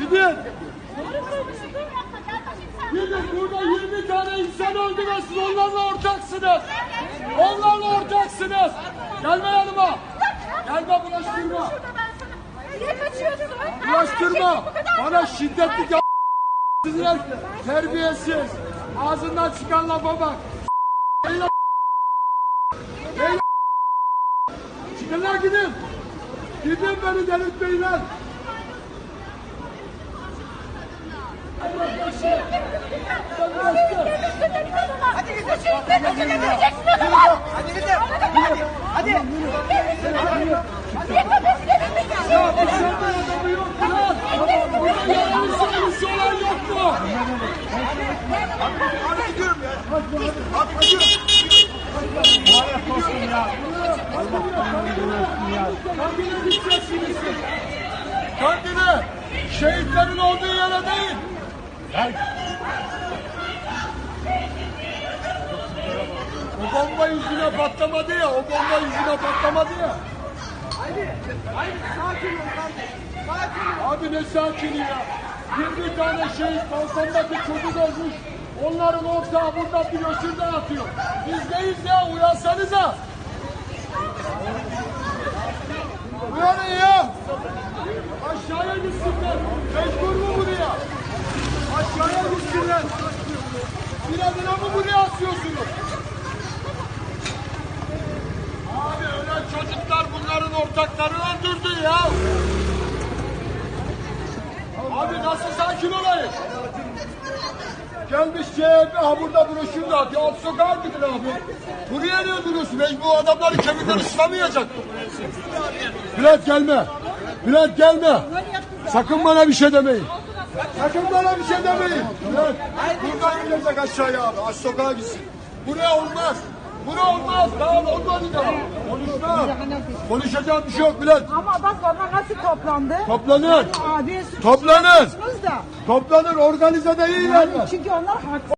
Gidin. Gidin burada 20 tane insan öldü ve siz onlarla ortaksınız. Onlarla ortaksınız. Gelme yanıma. Gelme bulaştırma. Niye kaçıyorsun? Bulaştırma. Bana şiddetli yap... Terbiyesiz. Ağzından çıkan lafa bak. Lan gidin. Gidin beni delirtmeyin lan. Kendine. Şehitlerin olduğu yere değil. O bomba yüzüne patlamadı ya. O bomba yüzüne patlamadı ya. Abi ne sakini ya. 20 tane şehit balkondaki çocuk olmuş. Onların ortağı burada bir şuradan atıyor. Biz neyiz ya uyansanıza. Uyanın ya. Aşağıya gitsinler. Mecbur mu buraya? Aşağıya gitsinler. Birazına asıyorsunuz? Abi ölen çocuklar bunların ortaklarını öldürdü ya. Abi nasıl sakin olayım? Gelmiş CHP ha burada broşür dağıtıyor. Alt sokağa gidin abi. Buraya ne duruyorsun? Mecbur bu adamları kemikten ıslamayacak. Bülent gelme. Bülent gelme. Sakın bana bir şey demeyin. Sakın bana bir şey demeyin. Bülent buradan gidecek aşağıya abi. Aş sokağa gitsin. Buraya olmaz. Buraya olmaz. Daha olmadı daha. Konuşma. Konuşacak bir şey yok Bülent. Ama bak onlar nasıl toplandı? Toplanın. Abi suç Toplanın. yapıyorsunuz da. Toplanın organize değiller mi? Çünkü onlar haklı.